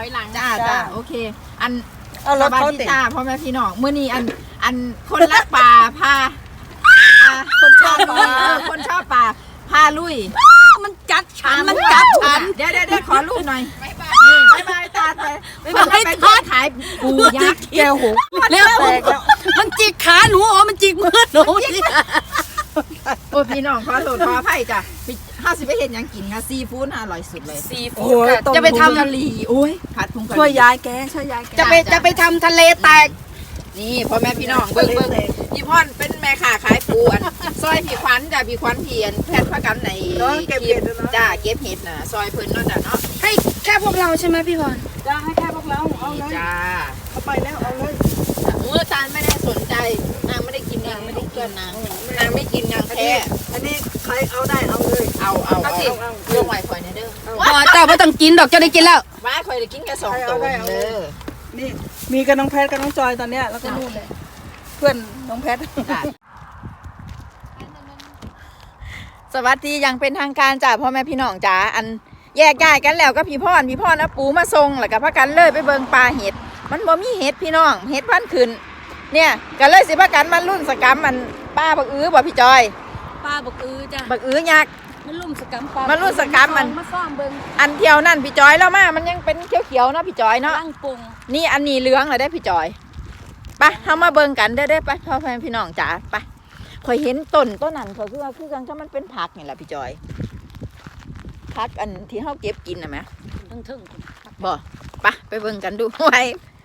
อยหลังจ้าจ้าโอเค อันเอารถสวัสเขาดีติดจ้าพ่อแม่พี่น้องมื้อนี้อันอันคนรักป่าพาอ่าคนชอบปลาเออคนชอบป่าพาลุยมันจัดฉันอ่ามันจับฉัฉันนเดี๋ยวเดี๋ยวเดี๋ยวขอรูปหน่อยบ๊ายบายนี่บายบายตาไปบ๊ายบายไปตาขายปูยักษ์แก้วหูเร็วแตกแล้วมันจิกขาหนูอ๋อมันจิกมือหนูสิโอ้พี่น้องขอโทษขออภัยจ้ะพี่ ห้าสิบไปเห็นหยังกินค่ะซีฟู้ดอร่อยสุดเลย ซีโอ้ฟู้ดยค่ะต้ม จะไปพุงทำกะหรี่โอ้ยผัดพุงกะหช่วยรี่ ยายแกช่วยยายแก จะไปจะไปทำทะเลแตก นี่พ่อแม่พี่น้องเบิ่งเบิ่งพี่พ่อนเป็นแม่ค้าขายปูอันซอยพี่ขวัญจ้ะพี่ขวัญเพียนแพทย์พระกันในเนาะเก็บเห็ดด้วยเนาะ จ้าเก็บเห็ดน่ะซอยเพิ่นเนาะจ้ะเนาะให้แค่พวกเราใช่ไหมพี่พร จะให้แค่พวกเราเอาเลยจ้าเอาไปแล้วเอาเลยเมื่อตาลไม่ได้สนใจนางไม่ได้กินนางไม่ได้เกินนางนางไม่กินนางอันแพ้นี้อันนี้ ใครเอาได้เอาเลย เอาเอาเอาเอาสิเรื่องไหวข่อยนะเด้อพอเจ้าไม่ต้องกินดอกเจ้าได้กินแล้วว่าข่อยได้กินแค่สองตัวเด้อนี่มีกับน้องแพทกับน้องจอยตอนเนี้ยแล้วก็นู่นเลยเพื่อนน้องแพทจ้ะสวัสดีอยังเป็นทางการจ้าพ่อแม่พี่น้องจ้าอันแยกย้ายกันแล้วก็พี่พ่อนพี่พ่อนนะปูมาทรงแล้วก็พากันเลยไปเบิงปลาเห็ด มันบ่มีเห็ดพี่น้องเห็ดพันขึ้น เนี่ยก็เลยสิพากันมันรุ่นสกรรมมันป้าบักอื้อบ่พี่จอยป้าบอกเออจ้ะบักอื้อยักษ์ มันลุ่มสกัมปลามันลุ่มสกัมมัน มาซ่อมเบิ่งอันเที่ยวนั่นพี่จอยแล้วมา มันยังเป็นเขียวๆเนาะพี่จอยเนาะ ร่างปรุงนี่อันนี้เหลืองเลยได้อพี่จอยไปเฮามาเบิ่งกันเด้อเด้อไปพ่อแม่พี่น้องจ๋าไปข่อยเห็นต้นต้นนั้นข่อยคือว่าคือกันถ้ามันเป็นผักนี่แหละพี่จอยผักอันที่เฮาเก็บกินน่ะแหมทั้งทึ่งบ่ไปไปเบิ่งกันดูไว้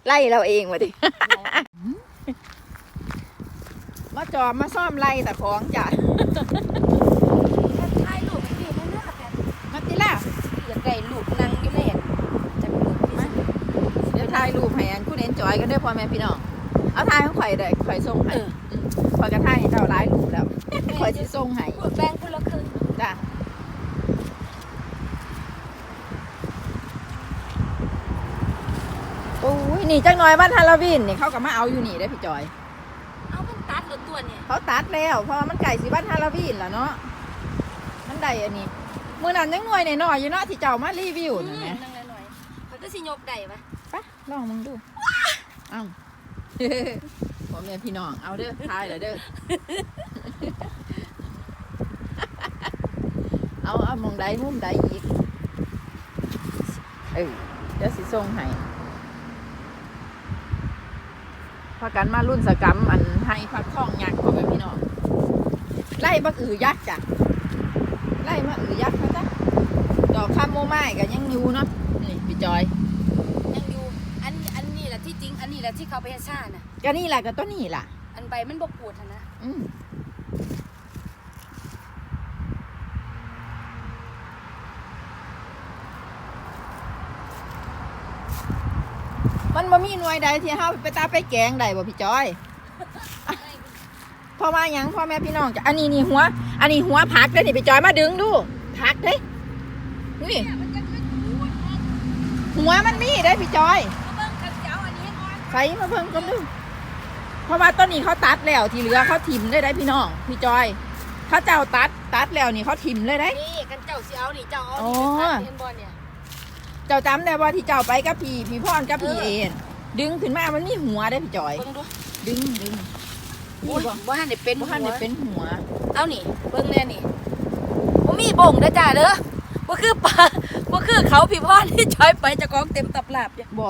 ไล่เราเองมาดิ มาจอบมาซ่อมไล่แต่ของจ้ะถ่ายรูปพี่นั่นน่ะแต่มาติล่ะอยากได้รูปนั่งอยู่ในอันจะรูปพี่เดี๋ยวถ่ายรูปให้อันคุณเอ็นจอยกันเด้อพ่อแม่พี่น้อง เอาถ่ายของข่อยได้ข่อยส่งให้มข่อยก็ถ่ายให้เจ้าหลายรูปแล้วข่อยสิส่งให้พูดแบ่งคนละครึ่งจ้ะโอ้ยนี่จังน้อยบ้านฮาโลวีนนี่เขาก็มาเอาอยู่นี่ได้อพี่จอย เอามันตัดรถตัว เนี่ยเขาตัดแล้วเพราะว่ามันไก่สิบ้านฮาโลวีนแล้วเนาะมันได้อันนี้มือนั้นยังหน่วยหน่อยๆอยู่เนาะที่เจ้ามารีวิวอืนั่นมแหมนั่งหน่อยๆเขาก็สิยกได้ปะไปลองมึงดูเอ้าพ่อแม่พี่น้องเอาเด้อทายเลยเด้อเอาเอามองใดมุมใดอีกเออเดี๋ยวสิส่งให้พากันมารุ่นสกรรมอัน ให้พักทองยักษ์พ่อแม่พี่น้องไล่บักอือยักษ์จ้ะไล่มาอือยักษ์เขาจ้ะดอกคาโมไม้ก็ยังอยู่เนาะนี่พี่จอยยังอยู่อันอันนี้แหละที่จริง อันนี้แหละที่เขาไปให้ซ่าน่ะก็นี่แหละก็ต้นนี่ล่ะ อันใบมันบกปวดหั่นนะอืมมันบ่มีหน่วยใดที่เฮาไปตาไปแกงได้บ่พี่จอยเพ ราะว่าหยังพ่อแม่พี่น้องจะอันนี้นี่หัว อันนี้หัวผักเด้อนี่พี่จอยมาดึงดูผักเด้นี่หัวมันมีได้อพี่จอยเบิ่งกันเจ้าอันนี้ก่อนใส่มาเพิ่มกันดูเพราะว่าต้นนี้เขาตัดแล้วที่เหลือเขาถิ่มได้ได้พี่น้องพี่จอยเขาเจ้าตัดตัดแล้วนี่เขาถิ่มเลยได้นี่กันเจ้าสิเอานี่เจ้าเอาอ๋อนี่ไปตัดเห็นบ่เนี่ยเจ้าจำได้ว่าที่เจ้าไปกับพี่พี่พรกับพี่เอ็นดึงขึ้นมามันมีหัวได้พี่จอยเบิ่งดูดึงดึงโอ้ นี่ยบ่บ่ทันได้เป็นบ่ทันได้เป็นหัว เอานี่เบิ่งแน่นี่บ่มีบ่งเด้อจ้าเด้อบ่คือปลาบ่คือเขาพี่พ่อที่จอยไปเจะกองเต็มตับลาบอยู่บ่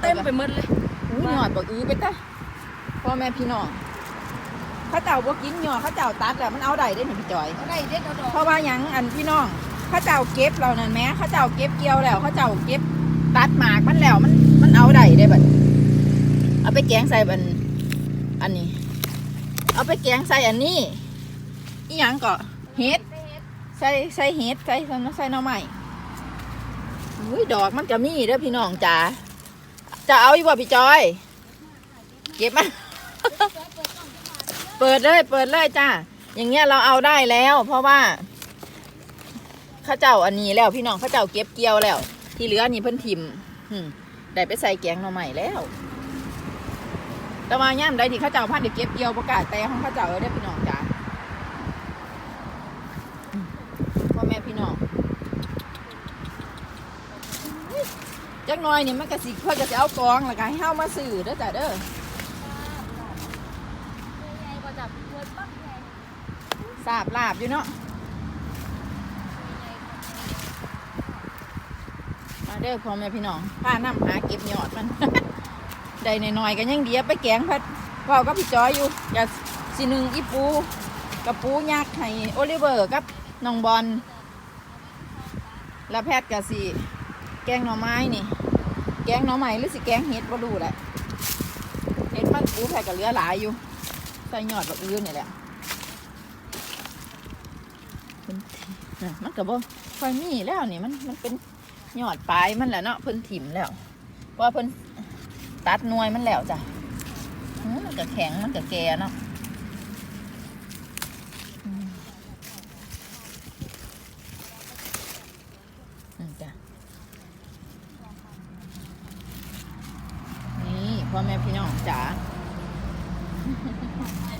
เต็มไปหมดเลยอุ้ยหยอดบอกอื้อไปตะพ่อแม่พี่น้องเขาเจ้าบ่กินหยอดเขาเจ้าตัดแล้วมันเอาได้ได้นี่พี่จอยเอาได้เด็ดเอาดอกเพราะว่าหยังอันพี่น้องเขาเจ้าเก็บเรานั่นแหม้เขาเจ้าเก็บเกี่ยวแล้วเขาเจ้าเก็บตัดหมากมันแล้วมันมันเอาได้ได้บัดเอาไปแกงใส่บัน อันนี้ เอาไปแกงใส่อันนี้อีหยังก็เห็ดใส่ใส่เห็ดใส่ใส่ใส่หน่อไม้อุ้ยดอกมันก็มีเด้อพี่น้องจ๋าจะเอาอีกบ่พี่จอย เก็บมาเปิดเลยเปิดเลยจ้าอย่างเงี้ยเราเอาได้แล้ว เพราะว่าข้าเจ้าอันนี้แล้วพี่น้องข้าเจ้าเก็บเกี่ยวแล้ว ที่เหลือนี่เพิ่นทิมอืมได้ไปใส่แกงหน่อใหม่แล้ว แต่ว่าย่ามใดที่เข้าเจ้าพันเดี๋ยวเก็บเกี่ยวประกาศแต่ของเข้าเจ้าเออได้อพี่น้องจ้าอืมพ่อแม่พี่น้องจักหน่อยนี่มันก็สิเพิ่นก็สิเอากองแล้วก็ให้เฮามาซื้อเด้อจ้ะเด้อใหญ่บ่จับเงินปักใหญ่ทราบลาบอยู่เนาะมาเด้อพ่อแม่พี่น้องพาน้ำหาเก็บยอดมัน ได้หน่อยๆก็ยังดีเอาไปแกงพัดเว้ากับพี่จอยอยู่อยากสิหนึ่งอีปูกับปูยักษ์ให้โอลิเวอร์กับน้องบอลแล้วแพทย์ก็สิแกงหน่อไม้นี่ แกงหน่อไม้หรือสิแกงเห็ดบ่รู้แหละเห็ดมันปูแพทย์ก็เหลือหลายอยู่ใส่หยอดแบบอื่นนี่แหละมันก็บ่ค่อยมีแล้วนี่มันมันเป็นหยอดปลายมันแหละเนาะเพิ่นถิ่มแล้วว่าเพิ่น ตัดหน่วยมันแล้วจ้ะมันก็แข็งมันก็แก่เนาะนี่พ่อแม่พี่น้องจ๋า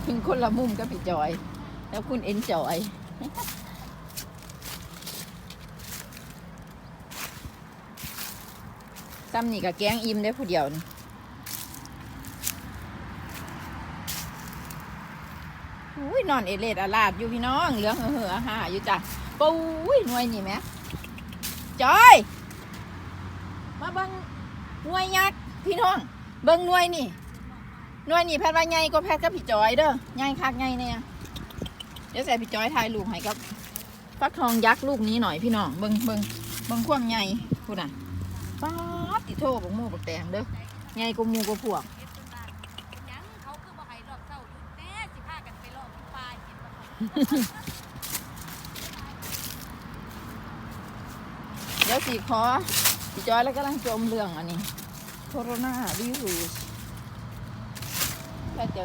ถึงคนละมุมกับพี่จอย แล้วคุณเอ็นจอยซ้ำนี่กับแกงอิ่มได้ผู้เดียวนี่ ยนอนเอเลดอาลาดอยู่พี่น้องเหลืองเหือหาอยู่จ้ะปุ้ยหน่วยนี่แหมจอย มาเบังหน่วยยักษ์พี่น้อง เบิ่งหน่วยนี่หน่วยนี่แพทย์ว่าใหญ่ก็แพทย์กับพี่จอยเด้อใหญ่คักใหญ่เนี่ยเดี๋ยวใส่พี่จอยถ่ายรูปให้กับฟักทองยักษ์ลูกนี้หน่อยพี่น้องเบิงเบิงเบิงความใหญ่พูดน่ะป๊าติโทบกหมูบกแตงเด้อใหญ่กว่ามูกว่าพวก ยังเขาคือบ่ให้รอบเช้าหยุดแน่สิพากันไปรอบปลาย เดี๋ยวสิขอพี่จอยแล้วกำลังจมเรื่องอันนี้ โคโรนาวิรุสแล้วจะ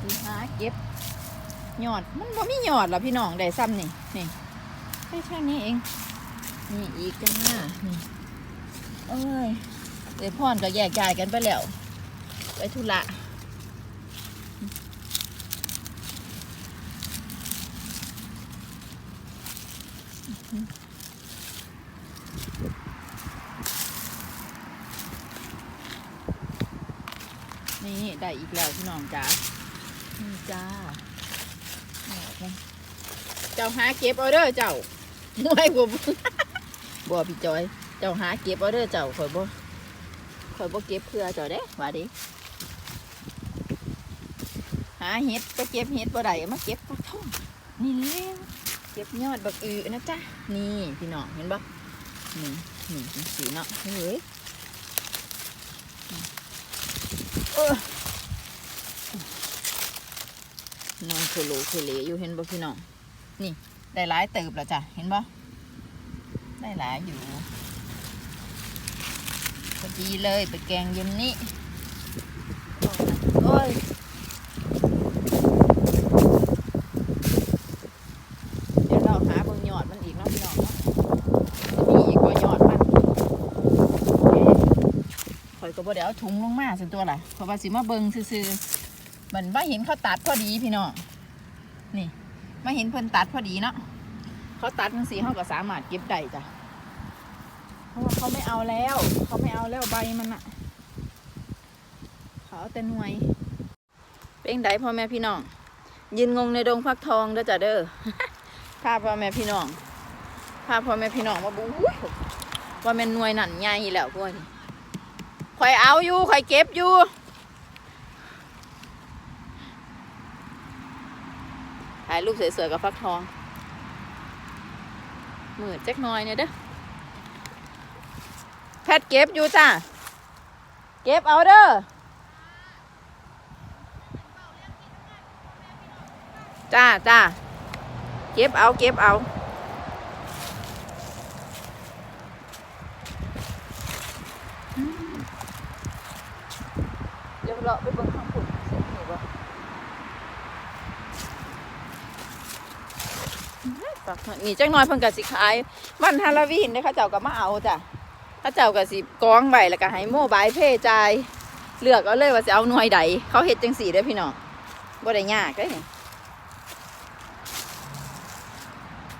สิหาเก็บหยอด มันบ่มียอดหรอพี่น้องได้ซ้ำนี่ นี่แค่แค่นี้เอง นี่อีกจ้านี่เอ้ยเดี๋ยวพ่อนก็แยกย้ายกันไปแล้ว ไปธุระ นี่ได้อีกแล้วพี่น้องจ้านี่จ้าเอาออกมาเจ้าหาเก็บเอาเด้อเจ้าหน่วยผมบ่พี่จอย เจ้าหาเก็บเอาเด้อเจ้าข่อยบ่ข่อยบ่เก็บเพื่อเจ้าเด้ว่าดิหาเห็ดไปเก็บเห็ดบ่ได้เอามาเก็บปักท่องนี่เล้วเก็บยอดบักอือนะจ๊ะนี่พี่น้องเห็นบ่ นี่นี่จังสีเนาะเฮ้ยเออนอนโคโลโคเลอยู่เห็นบ่พี่น้อง นี่ได้หลายเติบแล้วจ้ะ เห็นบ่ได้หลายอยู่พอดีเลยไปแกงเย็นนี้ โอ้ยเดี๋ยวเราหาเบิ่งยอดมันอีกเนาะพี่น้องเนาะจะมีอีกว่ายอดมันเอ๊ะ ข่อยก็ บ่ได้เอาถุงลงมาสิตัวล่ะเพราะว่าสิมาเบิ่งซื่อๆมันมาเห็นเขาตัดพอดีพี่น้องนี่มาเห็นเพิ่นตัดพอดีเนาะเขาตัดจังซี่เขาก็สามารถเก็บได้จ้ะเพราะว่าเขาไม่เอาแล้วเขาไม่เอาแล้วใบมันอะเขาเอาแต่หน่วยเป็นไดพ่อแม่พี่น้องยืนงงในดงฟักทองเด้อจ้ะเด้อพาพ่อแม่พี่น้องพาพ่อแม่พี่น้องมาบู๊ยว่าแม่นหน่วยหนันใหญ่แล้วพวกนี้ ข่อยเอาอยู่ข่อยเก็บอยู่ถ่ายรูปสวยๆกับฟักทองหมืดจักหน่อยเนี่ยเด้อแพทเก็บอยู่จ้าเก็บเอาเด้อจ้าจ้าเก็บเอาเก็บเอา เดี๋ยวเราไปเบิ่งข้างผุนเสียงหนูบ่ปักห นี่จังน้อยเพิ่นก็สิขายวันฮาโลวีนเด้อเขาเจ้าก็มาเอาจ้ะเขาเจ้าก็สิกองไว้แล้วก็ให้โมบายเพจายเลือกเอาเลยว่าสิเอาหน่วยใดเขาเฮ็ดจังสี่เด้อพี่น้องบ่ได้ยากเด้นี่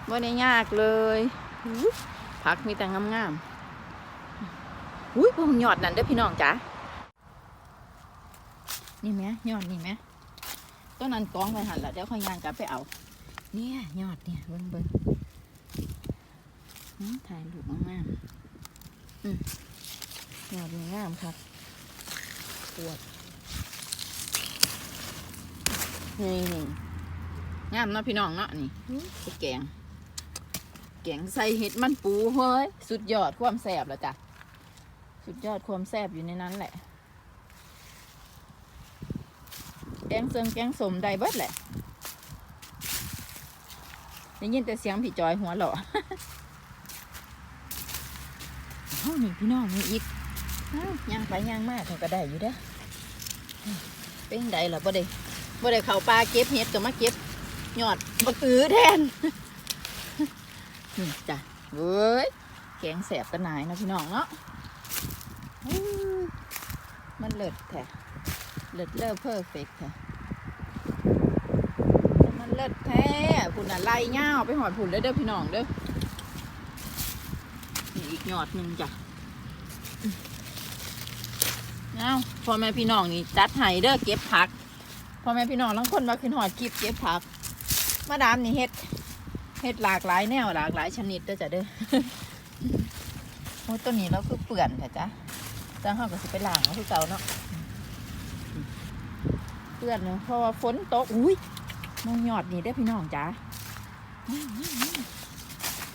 บ่ได้ยากเลยผักมีแต่งามๆอุ้ยพวงยอดนั่นเด้อพี่น้องจ๋านี่ไหมยอดนี่ไหมต้นนั้นกองไปหันแล้วเดี๋ยวค่อยย่างกลับไปเอา เนี่ยยอดเนี่ยเบิ้งเบิ้ง ถ่ายรูปงามๆอืมยอดนี่งามครับปวดนี่นี่งามเนาะพี่น้องเนาะนี่ไปแกง แกงใส่เห็ดมันปูเฮ้ย สุดยอดความแซ่บแล้วจ้ะ สุดยอดความแซ่บอยู่ในนั้นแหละ แกงเซิงแกงสมได้เบิดแหละได้ยินแต่เสียงพี่จอยหัวเราะ เฮานี่พี่น้องมีอีกอย่างไปย่างมากก็ได้อยู่เด้อเป็นไดล่ะบ่ได้บ่ได้เข้าป่าเก็บเห็ดก็มาเก็บยอดบักอือแทนนี่จ้ะเว้ยแกงแสบตะหนายนะพี่น้องเนาะมันเลิศแท้เลิศเลอเพอร์เฟกต์แท้มันเลิศแท้พุ่นน่ะไล่เง่าไปหอดพุ่นเลยเด้อพี่น้องเด้อ นี่อีกยอดหนึ่งจ้ะเอาพ่อแม่พี่น้องนี่จัดให้เด้อเก็บผักพ่อแม่พี่น้องทั้งคนมาขึ้นหอดคลิปเก็บผักมาดามนี่เฮ็ดเฮ็ดหลากหลายแนวหลากหลายชนิดเด้อจ้ะเด้อโอ้ตัวนี้เราคือเปื่อนค่ะจ้ะจังเฮาก็สิไปล้างเอาคือเก่าเนาะเปื่อนเนาะเพราะว่าฝนตกอุ้ยมองยอดนี่เด้อพี่น้องจ้ะ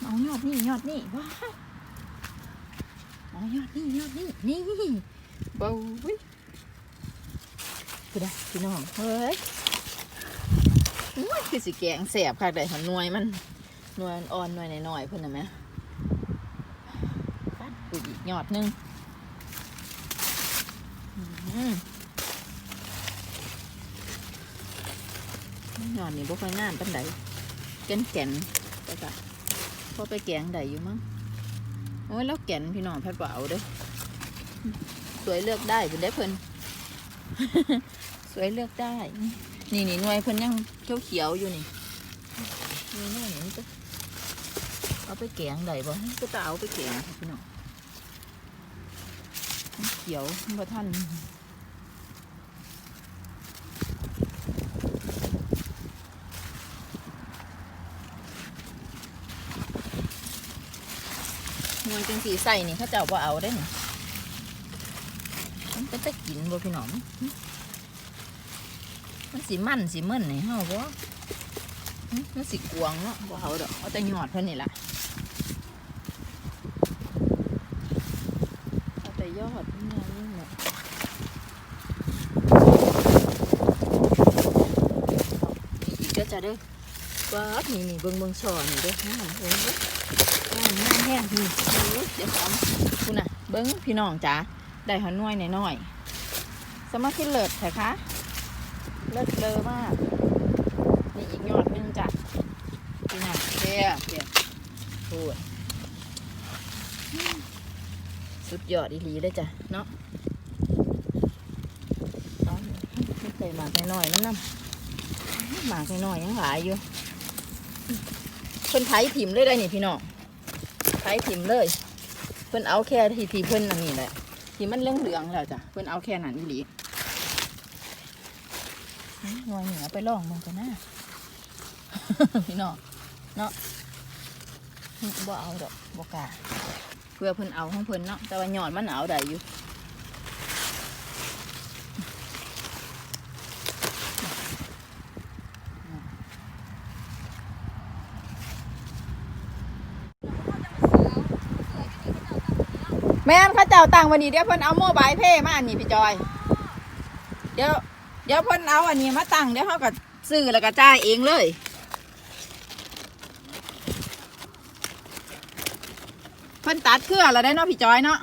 เอายอดนี่ยอดนี่ว้า ยเอยอดนี่ยอดนี่นี่เบาอุ้ยคือได้พี่น้องเฮ้ยอุ้ยคือสิแกงแสบค่ะได้หันน่วยมันหนวยอ่อนหน่วยหน้อยๆเพิ่นน่ะแหม่ปัดอุ้ยอีกยอดนึงยอดนี่บ่ค่อยงามปานใดแก่นแก่นๆแต่ก็พอไปแกงได้อยู่มั้ง โอ้ยแล้วแก่นพี่น้องแพทย์บ่เอาเด้อสวยเลือกได้เพิ่นได้เพิ่นสวยเลือกได้ นี่นี่หน่วยเพิ่นยังเขียวเขียวๆอยู่นี่นี่หน่วยนี่ก็เอาไปแกงได้บ่ก็จะเอาไปแกงค่ะพี่น้องเขียวบ่ท่าน วยจังสีใส่นี่เขาเจ้าบ่เอาได้นี่มันเป็นตะกินบ่พี่น้อง มันสีมันสีเมิ่นนี่เฮาบ่มันสีกวางเนาะบ่เอาดอกเอาแต่ยอดเพิ่นนี่ล่ะเอาแต่ยอดนี่นะนี่แหละอีกก็จะเด้อ ว้าบนี่นี่เบิ่งเบิ่งช่อนี่เด้อน้ำเบิ่งเบิ่งน้ำน้ำแห้งนี่โอ้ยเดี๋ยวขอมคุณน่ะ เบิ่งพี่น้องจ๋าได้หัวหน่วยหน้อยๆสมาธิเลิศใช่คะเลิศเลอมากนี่อีกยอดหนึงจ้ะพี่น่ะเพียเพียพูดสุดยอดอีหลีเลยจ้ะเนาะเอาใส่หมากน้อยๆนั่นน่ะหมากน้อยๆยังหลายอยู่ เพิ่นไถถิ่มเลยได้นี่พี่น้องไถถิ่มเลย เพิ่นเอาแค่ที่ที่เพิ่นอันนี้แหละที่มันเรื่องเหลืองแล้วจ้ะเพิ่นเอาแค่นั้นอีหลีหน่วยเหนือไปล่องมันกันนะพี่น้องเนาะบ่เอาดอกบ่กล้าเพื่อเพิ่นเอาของเพิ่นเนาะแต่ว่าหยอดมันเอาได้อยู่ แม่นเข้าเจ้าตังวันนี้เดี๋ยวเพิ่นเอาโมบายเพ่มาอันนี้พี่จอย เดี๋ยวเดี๋ยวเพิ่นเอาอันนี้มาตังเดี๋ยวเขาก็ซื้อแล้วก็จ่ายเองเลย เพิ่นตัดเครือแล้วได้เนาะพี่จอยเนาะ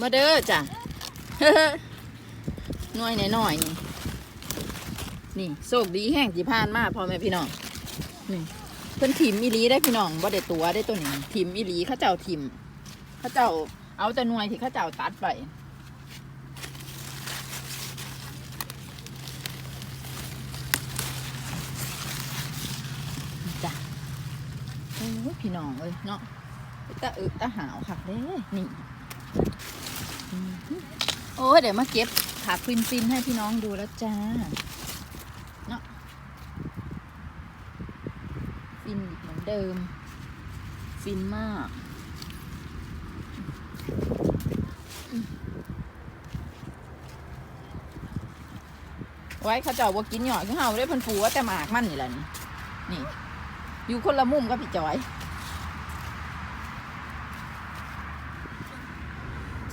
มาเด้อจ้ะหน่วยหน่อยนี่นี่โชคดีแห้งจีพานมากพ่อแม่พี่น้องนี่ พิ่นถิมอีลีได้พี่น้องบ่ได้ตัวได้ตัวนี้ถิมอีลีเขาเจ้าถิมเขาเจ้าเอาแต่หน่วยที่เขาเจ้าตัดไปจ้ะโอ้ยพี่น้องเอ้ยเนาะตะอึตะหาวคักเด้นี่โอ้ยเดี๋ยวมาเก็บผักฟินๆให้พี่น้องดูแล้วจ้าเนาะฟิน อีกเหมือนเดิม ฟินมาก ไว้เขาเจ้าว่ากินหยอดคือเฮาได้พันฟูว่าแต่หมากมันนี่แหละนี่นี่ อยู่คนละมุมกับพี่จอย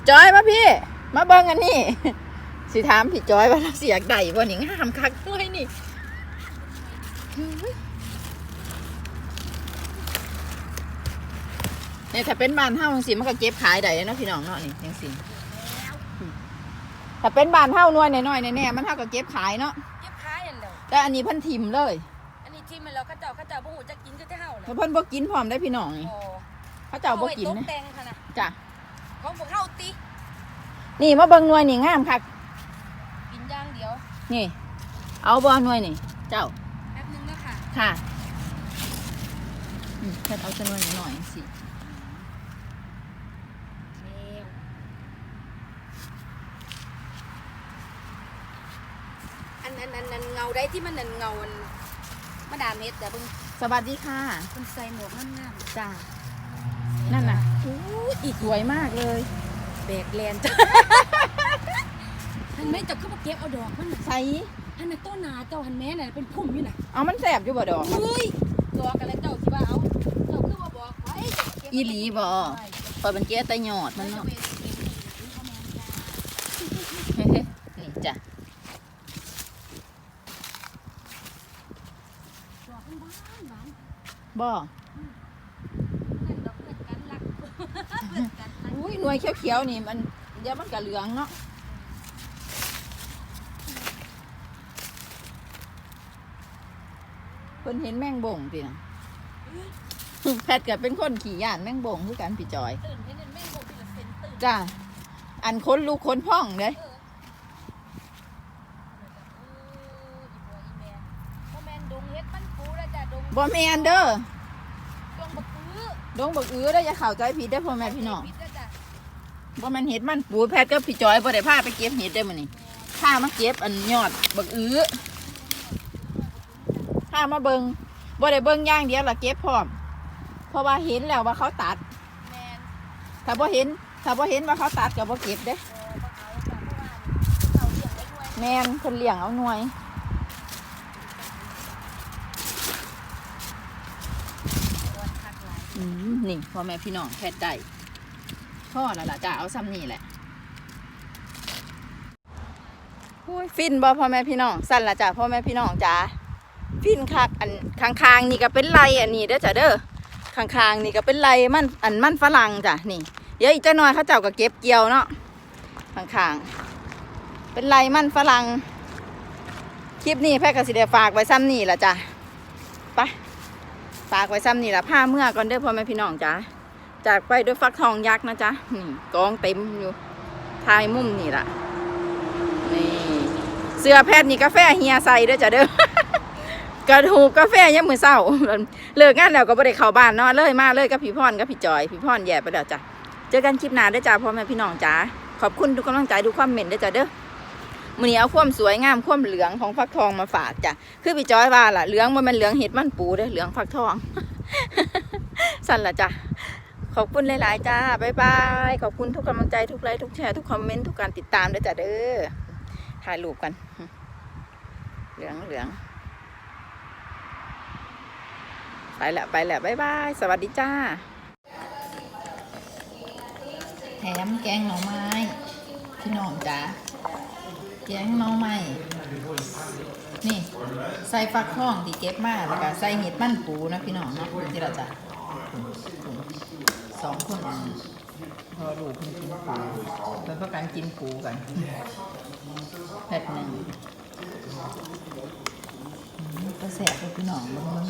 จอยมาพี่ มาเบิ่งอันนี้สิถามพี่จอยว่าเราเสียกใดบ่นี่งามคักด้วยนี่ เฮ้ยเนี่ยถ้าเป็นบ้านเฮาจังสิมันก็เก็บขายได้เนาะพี่น้องเนาะนี่จังสิถ้าเป็นบ้านเฮาหน่วยน้อยๆแน่ๆมันเฮาก็เก็บขายเนาะเก็บขายอันเดียวแต่อันนี้เพิ่นทิมเลย อันนี้ที่มันแล้วเขาเจ้าเขาเจ้าบ่ฮู้จะกินคือแต่เฮาเลยแล้วเพิ่นบ่กินพร้อมได้พี่น้องนี่โอ้เขาเจ้าบ่กินเอาไว้ตนะกแต่งค่ะนะจ้ะของพวกเฮาตินี่มาเบิ่งหน่วยนี่งามคักกินอย่างเดียว นี่ เอาบ่หน่วยนี่ เจ้าแป๊บนึงนะค่ะ ค่ะอืมเพิ่นเอาจำนวนหน่อยๆสิ เร็วอันอันอันอันเงาได้ที่มันนั่นเงาอันมาดามเฮ็ดแต่เบิ่งสวัสดีค่ะเพิ่นใส่หมวกงามจ้านั่นน่ะๆอู้ยสวยมากเลยแบกแลนจ้ะหันแม่เจ้าคือบ่เก็บเอาดอกมันน่ะใส่หันน่ะต้นหนาเจ้าหันแม่น่ะเป็นพุ่มอยู่น่ะเอามันแสบอยู่บ่ดอก เฮ้ยดอกอะไรเจ้าสิว่าเอาเจ้าคือว่าบอกไว้เจ้าเก็บอีหลีบ่ไว้เปิดเป็นเกียแต่หยอดมัมันนเนาะเนาะนี่จ้ะ บ่อุ้ยหน่วยเขียวๆนี่มันเดี๋ยวมันก็เหลืองเนาะเพิ่นเห็นแมงบ่งตินะแพทย์ก็เป็นคนขี่ย่านแมงบ่งคือกันพี่จอย ตื่นให้เน้นแม่งบอกทีละเซนตื่นจ้าอันค้นลูกค้นพ่องเด้เอออีบัวอีแม่พ่อแม่นดงเฮ็ดมันปูแล้วจ้ะดง บ่แมนเด้อดงบักปื้อดงบักอื้อได้อย่าเข้าใจผิดเด้อพ่อแม่พี่น้องปิดแล้วจ้ะบ่แมนเห็ดมันปูแพทย์ก็พี่จอยบ่ได้พาไปเก็บเห็ดได้อมื้อนี้พามาเก็บอันยอดบักอื้อพามาเบิงบ่ได้เบิงอย่างเดียวล่ะเก็บพร้อม เพราะว่าเห็นแล้วว่าเขาตัด แมนถ้าบ่เห็น ถ้าบ่เห็นว่าเขาตัดก็บ่เก็บเด้เออบักเอาจ้ะเพราะว่าเขาเลี้ยงไว้ด้วยแมนเพิ่นเลี้ยงเอาหน่วย ตัวคักหลาย อืม นี่พ่อแม่พี่น้องแพทย์ได้พ่อแล้วล่ะจ้าเอาซ้ำนี่แหละโอ้ยฟินบ่พ่อแม่พี่น้องสั่นละจ้าพ่อแม่พี่น้องจ้าฟินคักอันข้างนี่ก็เป็นไรอันนี้เด้อจ้าเด้อข้างนี่ก็เป็นไรมันอันมันฝรั่งจ้ะนี่เดี๋ยวอีกจะน้อยเขาเจ้าก็เก็บเกี่ยวเนาะข้างเป็นไรมันฝรั่งคลิปนี้แพทย์กสิได้ฝากไว้ซ้ำนี่ละจ้ะไป ฝากไว้ซ้ำนี่ละผ้าเมื่อก่อนเด้อพ่อแม่พี่น้องจ้าจากไปด้วยฟักทองยักษ์นะจ๊ะนี่กองเต็มอยู่ทายมุมนี่ละนี่เสื้อแพทย์นี่กาแฟเฮียใส่ด้อจ้ะเด้อกระถูกกาแฟยังมือเศร้าเลิกงานแล้วก็บ่ได้เข้าบ้านเนาะเลยมาเลยกับพี่พรกับพี่จอยพี่พรแย่ไปแล้วจ้ะเจอกันคลิปหน้าด้อจ้าพ่อแม่พี่น้องจ้าขอบคุณทุกกำลังใจทุกความเมนต์ด้อจ้าเด้อ มือนี้เอาความสวยงามความเหลืองของฟักทองมาฝากจ้ะคือพี่จอยว่าล่ะเหลืองบ่แมันเหลืองเห็ดมันปูเด้อเหลืองฟักทอง สั่นละจ้ะขอบคุณหลาย ๆ จ้าบ๊ายบายขอบคุณทุกกำลังใจทุกไลค์ทุกแชร์ทุกคอมเมนต์ทุกการติดตามด้อจ้าเด้อถ่ายรูปกัน เหลืองเหลืองไปละไปละบ๊ายบายสวัสดีจ้าแถมแกงหน่อไม้พี่น้องจ๋า แกงน่อไม้นี่ ใส่ฟักทองที่เก็บมาแล้วก็ใส่เห็ดมันปูนะพี่น้องเนาะที่เราจะสองคนพอลูกเพิ่นกินปูเป็นประกันกินปูกันแพ็คหนึ่งก็แสบเลยพี่น้องมันมัน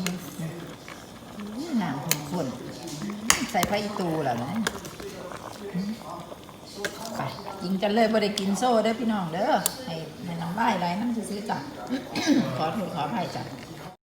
มันน้ำข้นๆใส่ไฟตูแล้วนะ ไปกินกันเลยบ่ได้กินโซ่เด้อพี่น้องเด้อให้ให้น้องไล่ไรน้ำซื้อๆจ้ะ ขอโทษขออภัยจ้ะ